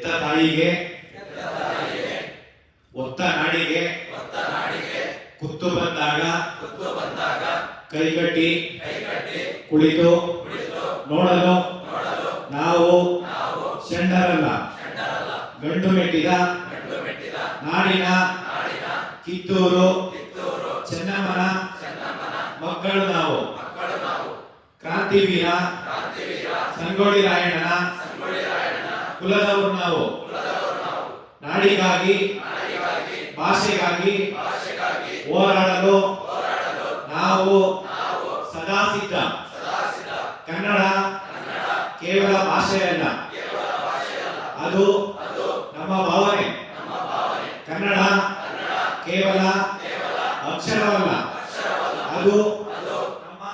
ಎತ್ತ ತಾಯಿಗೆ ಒತ್ತ ನಾಡಿಗೆ, ಕುತ್ತು ಬಂದಾಗ, ಕೈಗಟ್ಟಿ, ಕುಳಿತು, ನೋಡಲು, ನಾವು ಚಂಡರಲ್ಲ ಗಂಡು ಮೆಟ್ಟಿದ, ನಾಡಿನ, ಕಿತ್ತೂರು, ಚೆನ್ನಮ್ಮನ, ಮಕ್ಕಳು ನಾವು, ಕ್ರಾಂತಿವೀರ, ಸಂಗೊಳ್ಳಿ ರಾಯಣ್ಣನ ಕುಲದವರು ನಾವು. ನಾಡಿಗಾಗಿ, ಭಾಷೆಗಾಗಿ ಹೋರಾಡಲು ನಾವು ಸದಾ ಸಿದ್ಧ. ಕನ್ನಡ ಕೇವಲ ಭಾಷೆಯಲ್ಲ. ಅದು ನಮ್ಮ ಭಾವನೆ. ಕನ್ನಡ ಕೇವಲ ಅಕ್ಷರವಲ್ಲ. ಅದು ನಮ್ಮ